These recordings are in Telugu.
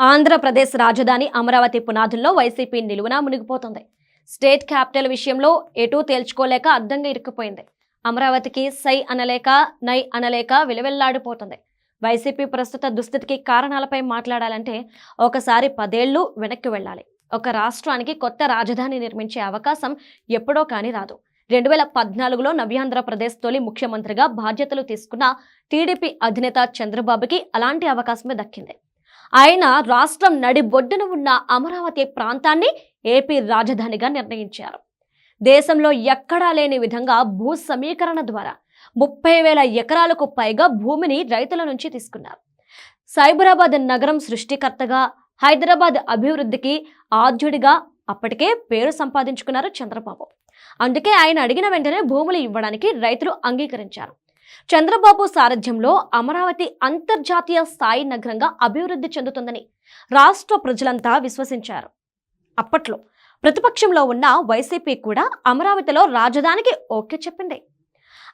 ఆంధ్రప్రదేశ్ రాజధాని అమరావతి పునాదుల్లో వైసీపీ నిలువున మునిగిపోతుంది. స్టేట్ క్యాపిటల్ విషయంలో ఎటూ తేల్చుకోలేక అడ్డంగా ఇరుక్కుపోయింది. అమరావతికి సై అనలేక నై అనలేక విలవెల్లాడిపోతుంది. వైసీపీ ప్రస్తుత దుస్థితికి కారణాలపై మాట్లాడాలంటే ఒకసారి పదేళ్ళు వెనక్కి వెళ్ళాలి. ఒక రాష్ట్రానికి కొత్త రాజధాని నిర్మించే అవకాశం ఎప్పుడో కానీ రాదు. రెండు వేల పద్నాలుగులో నవ్యాంధ్రప్రదేశ్ తొలి ముఖ్యమంత్రిగా బాధ్యతలు తీసుకున్న టీడీపీ అధినేత చంద్రబాబుకి అలాంటి అవకాశమే దక్కింది. ఆయన రాష్ట్రం నడిబొడ్డున ఉన్న అమరావతి ప్రాంతాన్ని ఏపీ రాజధానిగా నిర్ణయించారు. దేశంలో ఎక్కడా లేని విధంగా భూ సమీకరణ ద్వారా ముప్పై వేల ఎకరాలకు పైగా భూమిని రైతుల నుంచి తీసుకున్నారు. సైబరాబాద్ నగరం సృష్టికర్తగా హైదరాబాద్ అభివృద్ధికి ఆద్యుడిగా అప్పటికే పేరు సంపాదించుకున్నారు చంద్రబాబు. అందుకే ఆయన అడిగిన వెంటనే భూములు ఇవ్వడానికి రైతులు అంగీకరించారు. చంద్రబాబు సారథ్యంలో అమరావతి అంతర్జాతీయ స్థాయి నగరంగా అభివృద్ధి చెందుతుందని రాష్ట్ర ప్రజలంతా విశ్వసించారు. అప్పట్లో ప్రతిపక్షంలో ఉన్న వైసీపీ కూడా అమరావతిలో రాజధానికి ఓకే చెప్పింది.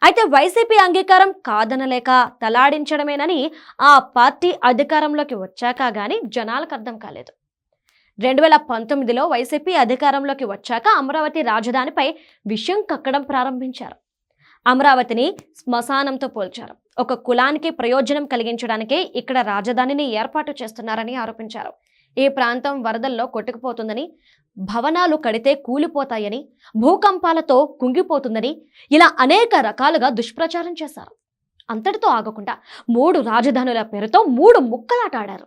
అయితే వైసీపీ అంగీకారం కాదనలేక తలాడించడమేనని ఆ పార్టీ అధికారంలోకి వచ్చాక గాని జనాలకు అర్థం కాలేదు. రెండు వేల పంతొమ్మిదిలో వైసీపీ అధికారంలోకి వచ్చాక అమరావతి రాజధానిపై విషయం కక్కడం ప్రారంభించారు. అమరావతిని శ్మశానంతో పోల్చారు. ఒక కులానికి ప్రయోజనం కలిగించడానికే ఇక్కడ రాజధానిని ఏర్పాటు చేస్తున్నారని ఆరోపించారు. ఈ ప్రాంతం వరదల్లో కొట్టుకుపోతుందని భవనాలు కడితే కూలిపోతాయని భూకంపాలతో కుంగిపోతుందని ఇలా అనేక రకాలుగా దుష్ప్రచారం చేశారు. అంతటితో ఆగకుండా మూడు రాజధానుల పేరుతో మూడు ముక్కలాటాడారు.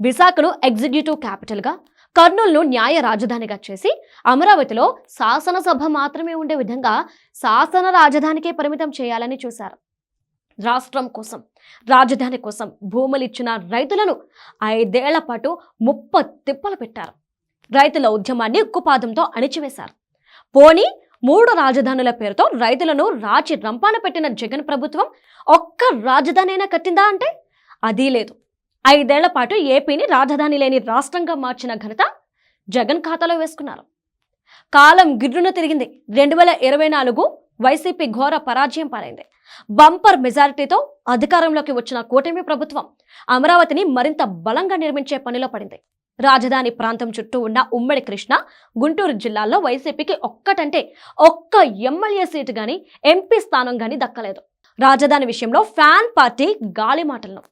విశాఖను ఎగ్జిక్యూటివ్ క్యాపిటల్గా కర్నూలును న్యాయ రాజధానిగా చేసి అమరావతిలో శాసనసభ మాత్రమే ఉండే విధంగా శాసన రాజధానికే పరిమితం చేయాలని చూశారు. రాష్ట్రం కోసం రాజధాని కోసం భూములు ఇచ్చిన రైతులను ఐదేళ్ళ పాటు ముప్ప తిప్పలు పెట్టారు. రైతుల ఉద్యమాన్ని ఉక్కుపాదంతో అణిచివేశారు. పోనీ మూడు రాజధానుల పేరుతో రైతులను రాచి రంపాన పెట్టిన జగన్ ప్రభుత్వం ఒక్క రాజధానైనా కట్టిందా అంటే? అదీ లేదు. ఐదేళ్ళ పాటు ఏపీని రాజధాని లేని రాష్ట్రంగా మార్చిన ఘనత జగన్ ఖాతాలో వేసుకున్నారు. కాలం గిర్రున తిరిగింది. రెండు వేల ఇరవై నాలుగు వైసీపీ ఘోర పరాజయం పాలైంది. బంపర్ మెజారిటీతో అధికారంలోకి వచ్చిన కూటమి ప్రభుత్వం అమరావతిని మరింత బలంగా నిర్మించే పనిలో పడింది. రాజధాని ప్రాంతం చుట్టూ ఉన్న ఉమ్మడి కృష్ణ గుంటూరు జిల్లాల్లో వైసీపీకి ఒక్కటంటే ఒక్క ఎమ్మెల్యే సీటు గాని ఎంపీ స్థానం గాని దక్కలేదు. రాజధాని విషయంలో ఫ్యాన్ పార్టీ గాలి మాటలను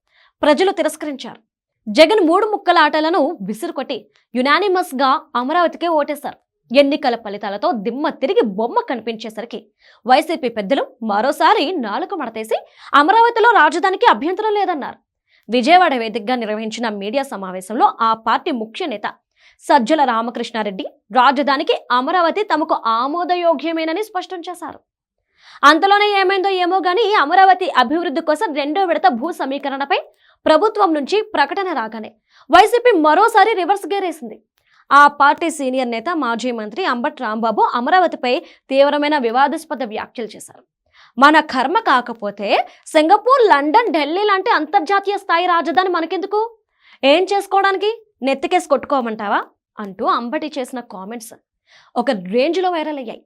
ప్రజలు తిరస్కరించారు. జగన్ మూడు ముక్కల ఆటలను విసురుకొట్టి యునానిమస్గా అమరావతికే ఓటేశారు. ఎన్నికల ఫలితాలతో దిమ్మ తిరిగి బొమ్మ కనిపించేసరికి వైసీపీ పెద్దలు మరోసారి నాలుక మడతేసి అమరావతిలో రాజధానికి అభ్యంతరం లేదన్నారు. విజయవాడ వేదికగా నిర్వహించిన మీడియా సమావేశంలో ఆ పార్టీ ముఖ్య నేత సజ్జల రామకృష్ణారెడ్డి రాజధానికి అమరావతి తమకు ఆమోదయోగ్యమేనని స్పష్టం చేశారు. అంతలోనే ఏమైందో ఏమో గానీ అమరావతి అభివృద్ధి కోసం రెండో విడత భూ సమీకరణపై ప్రభుత్వం నుంచి ప్రకటన రాగానే వైసీపీ మరోసారి రివర్స్ గేరేసింది. ఆ పార్టీ సీనియర్ నేత మాజీ మంత్రి అంబట్ రాంబాబు అమరావతిపై తీవ్రమైన వివాదాస్పద వ్యాఖ్యలు చేశారు. మన కర్మ కాకపోతే సింగపూర్ లండన్ ఢిల్లీ లాంటి అంతర్జాతీయ స్థాయి రాజధాని మనకెందుకు? ఏం చేసుకోవడానికి? నెత్తికేసి కొట్టుకోమంటావా? అంటూ అంబటి చేసిన కామెంట్స్ ఒక రేంజ్లో వైరల్ అయ్యాయి.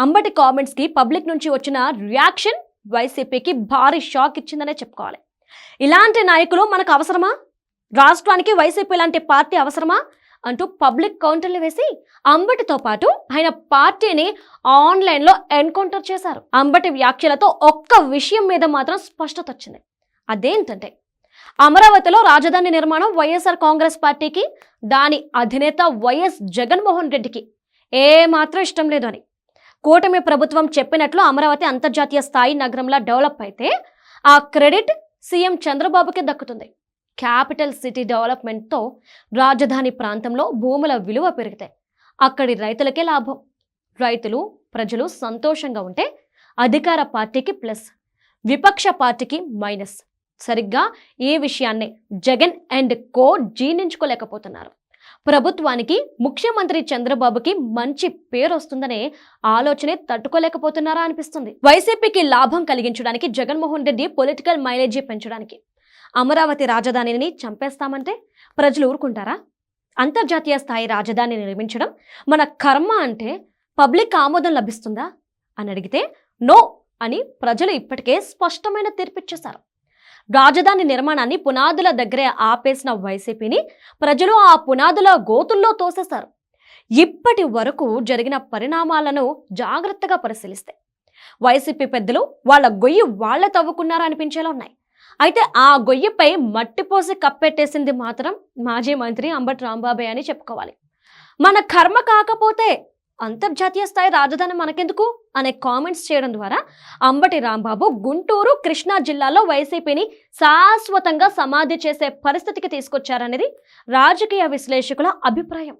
అంబటి కామెంట్స్కి పబ్లిక్ నుంచి వచ్చిన రియాక్షన్ వైసీపీకి భారీ షాక్ ఇచ్చిందనే చెప్పుకోవాలి. ఇలాంటి నాయకులు మనకు అవసరమా? రాష్ట్రానికి వైసీపీ లాంటి పార్టీ అవసరమా? అంటూ పబ్లిక్ కౌంటర్లు వేసి అంబటితో పాటు ఆయన పార్టీని ఆన్లైన్లో ఎన్కౌంటర్ చేశారు. అంబటి వ్యాఖ్యలతో ఒక్క విషయం మీద మాత్రం స్పష్టత వచ్చింది. అదేంటంటే అమరావతిలో రాజధాని నిర్మాణం వైఎస్ఆర్ కాంగ్రెస్ పార్టీకి దాని అధినేత వైఎస్ జగన్మోహన్ రెడ్డికి ఏమాత్రం ఇష్టం లేదు అని. కూటమి ప్రభుత్వం చెప్పినట్లు అమరావతి అంతర్జాతీయ స్థాయి నగరంలా డెవలప్ అయితే ఆ క్రెడిట్ సీఎం చంద్రబాబుకే దక్కుతుంది. క్యాపిటల్ సిటీ డెవలప్మెంట్తో రాజధాని ప్రాంతంలో భూముల విలువ పెరిగితే అక్కడి రైతులకే లాభం. రైతులు ప్రజలు సంతోషంగా ఉంటే అధికార పార్టీకి ప్లస్ విపక్ష పార్టీకి మైనస్. సరిగ్గా ఈ విషయాన్నే జగన్ అండ్ కో జీర్ణించుకోలేకపోతున్నారు. ప్రభుత్వానికి ముఖ్యమంత్రి చంద్రబాబుకి మంచి పేరు వస్తుందనే ఆలోచనే తట్టుకోలేకపోతున్నారా అనిపిస్తుంది. వైసీపీకి లాభం కలిగించడానికి జగన్మోహన్ రెడ్డి పొలిటికల్ మైలేజీ పెంచడానికి. అమరావతి రాజధానిని చంపేస్తామంటే ప్రజలు ఊరుకుంటారా? అంతర్జాతీయ స్థాయి రాజధాని నిర్మించడం మన కర్మ అంటే పబ్లిక్ ఆమోదం లభిస్తుందా? అని అడిగితే నో అని ప్రజలు ఇప్పటికే స్పష్టమైన తీర్పిచ్చేశారు. రాజధాని నిర్మాణాన్ని పునాదుల దగ్గరే ఆపేసిన వైసీపీని ప్రజలు ఆ పునాదుల గోతుల్లో తోసేశారు. ఇప్పటి వరకు జరిగిన పరిణామాలను జాగ్రత్తగా పరిశీలిస్తే వైసీపీ పెద్దలు వాళ్ళ గొయ్యి వాళ్ళే తవ్వుకున్నారా అనిపించేలా ఉన్నాయి. అయితే ఆ గొయ్యిపై మట్టిపోసి కప్పెట్టేసింది మాత్రం మాజీ మంత్రి అంబటి రాంబాబే అని చెప్పుకోవాలి. మన కర్మ కాకపోతే అంతర్జాతీయ స్థాయి రాజధాని మనకెందుకు? అనే కామెంట్స్ చేయడం ద్వారా అంబటి రాంబాబు గుంటూరు కృష్ణా జిల్లాలో వైసీపీని శాశ్వతంగా సమాధి చేసే పరిస్థితికి తీసుకొచ్చారనేది రాజకీయ విశ్లేషకుల అభిప్రాయం.